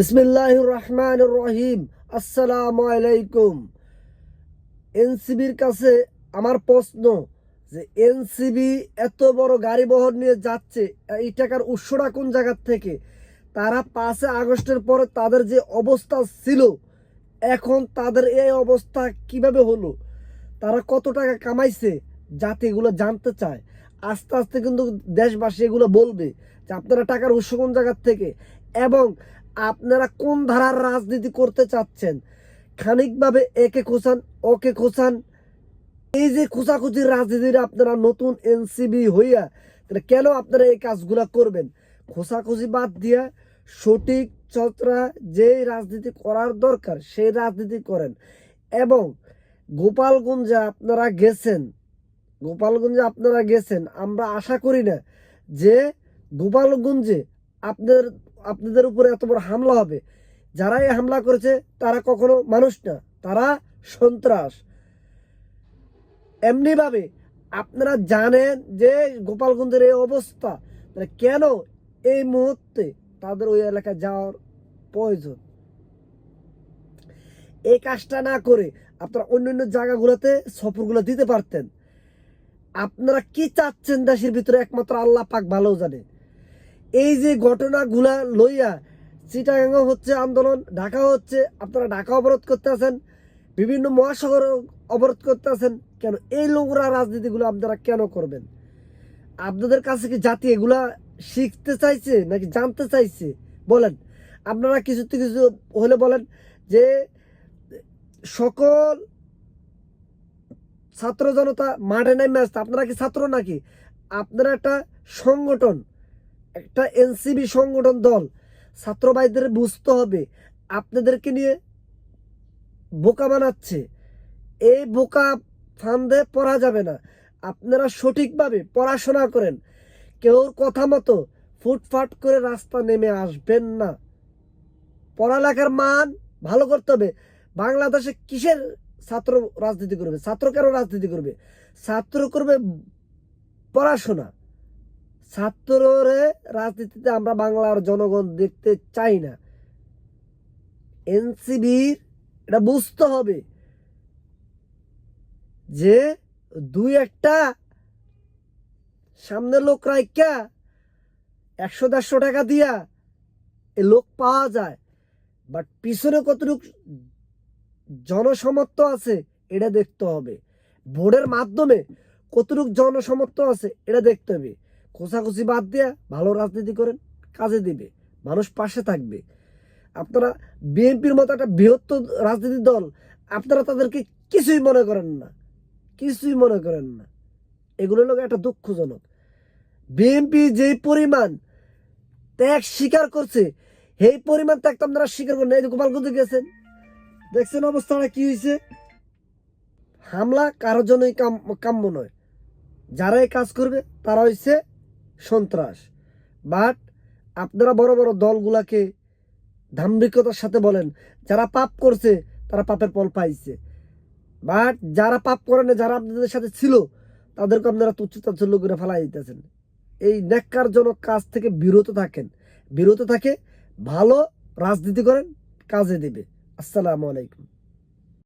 বিসমিল্লাহ রহমান রহিম। আসসালামু আলাইকুম। এনসিবির কাছে আমার প্রশ্ন যে এনসিবি এত বড় গাড়ি বহর নিয়ে যাচ্ছে, এই টাকার উৎসটা কোন জায়গার থেকে? তারা পাঁচে আগস্টের পরে তাদের যে অবস্থা ছিল, এখন তাদের এই অবস্থা কীভাবে হলো? তারা কত টাকা কামাইছে যাতে এগুলো জানতে চায়। আস্তে আস্তে কিন্তু দেশবাসী এগুলো বলবে যে আপনারা টাকার উৎস কোন জায়গার থেকে? এবং আপনারা কোন ধারার রাজনীতি করতে চাচ্ছেন? খানিকভাবে একে খোঁচান, ওকে খোঁচান। এই যে খোঁচাখুচির রাজনীতির আপনারা নতুন এনসিবি হইয়া, তাহলে কেন আপনারা এই কাজগুলা করবেন? খোঁচাখুচি বাদ দিয়া সঠিক চতরা যে রাজনীতি করার দরকার, সেই রাজনীতি করেন। এবং গোপালগঞ্জে আপনারা গেছেন, গোপালগঞ্জে আপনারা গেছেন, আমরা আশা করি না যে গোপালগঞ্জে আপনাদের আপনাদের উপরে এত বড় হামলা হবে। যারা এই হামলা করেছে, তারা কখনো মানুষ না, তারা সন্ত্রাস। এমনিভাবে আপনারা জানেন যে গোপালগঞ্জের এই অবস্থা। কেন এই মুহূর্তে তাদের ওই এলাকায় যাওয়ার প্রয়োজন? এই কাজটা না করে আপনারা অন্য অন্য জায়গাগুলোতে সফরগুলো দিতে পারতেন। আপনারা কি চাচ্ছেন দেশের ভিতরে? একমাত্র আল্লাহ পাক ভালো জানে। এই যে ঘটনাগুলা লইয়া চিটাগাঙ্গ হচ্ছে আন্দোলন ঢাকা হচ্ছে, আপনারা ঢাকা অবরোধ করতে আছেন, বিভিন্ন মহাসাগর অবরোধ করতে আছেন, কেন এই নোংরা রাজনীতিগুলো আপনারা কেন করবেন? আপনাদের কাছে কি জাতি এগুলা শিখতে চাইছে নাকি জানতে চাইছে? বলেন। আপনারা কিছুতে কিছু হলে বলেন যে সকল ছাত্র জনতা মাঠে নেমে আসছে। আপনারা কি ছাত্র নাকি? আপনারা একটা সংগঠন একটা এনসিবি সংগঠন দল ছাত্র ভাইদের বুঝতে হবে, আপনাদেরকে নিয়ে বোকা বানাচ্ছে। এই বোকা ফান্দে পড়া যাবে না। আপনারা সঠিকভাবে পড়াশোনা করেন। কেউর কথা মতো ফুটফাট করে রাস্তা নেমে আসবেন না। পড়ালেখার মান ভালো করতে হবে। বাংলাদেশে কিসের ছাত্র রাজনীতি করবে? ছাত্র কেন রাজনীতি করবে? ছাত্র করবে পড়াশোনা। ছাত্ররে রাজনীতিতে আমরা বাংলার জনগণ দেখতে চাই না। এনসিবির, এটা বুঝতে হবে যে দুই একটা সামনে লোক রাইকা একশো দেড়শো টাকা দিয়া এ লোক পাওয়া যায়। বাট পিছনে কতটুকু জনসমর্থ আছে, এটা দেখতে হবে। ভোটের মাধ্যমে কতটুকু জনসমর্থ আছে, এটা দেখতে হবে। খোঁচাখুচি বাদ দিয়া ভালো রাজনীতি করেন, কাজে দিবে, মানুষ পাশে থাকবে। আপনারা বিএনপির মতো একটা বৃহত্তর রাজনীতি দল, আপনারা তাদেরকে কিছুই মনে করেন না, কিছুই মনে করেন না। এগুলো লোক একটা দুঃখজনক। বিএনপি যেই পরিমাণ ত্যাগ স্বীকার করছে, সেই পরিমাণ ত্যাগ তো আপনারা স্বীকার করেন এই যে গোপালগঞ্জে গেছেন, দেখছেন অবস্থাটা কি হয়েছে হামলা কারোর জন্যই কাম, কাম্য নয়। যারা এই কাজ করবে, তারা হচ্ছে সন্ত্রাস। বাট আপনারা বড় বড় দলগুলাকে দাম্ভিকতার সাথে বলেন, যারা পাপ করছে, তারা পাপের ফল পাইছে। বাট যারা পাপ করে না, যারা আপনাদের সাথে ছিল, তাদেরকে আপনারা তুচ্ছতাচ্ছল্য করে ফেলাই দিতেছেন। এই ন্যাক্কারজনক কাজ থেকে বিরত থাকেন। বিরত থাকে, ভালো রাজনীতি করেন, কাজে দেবে। আসসালামু আলাইকুম।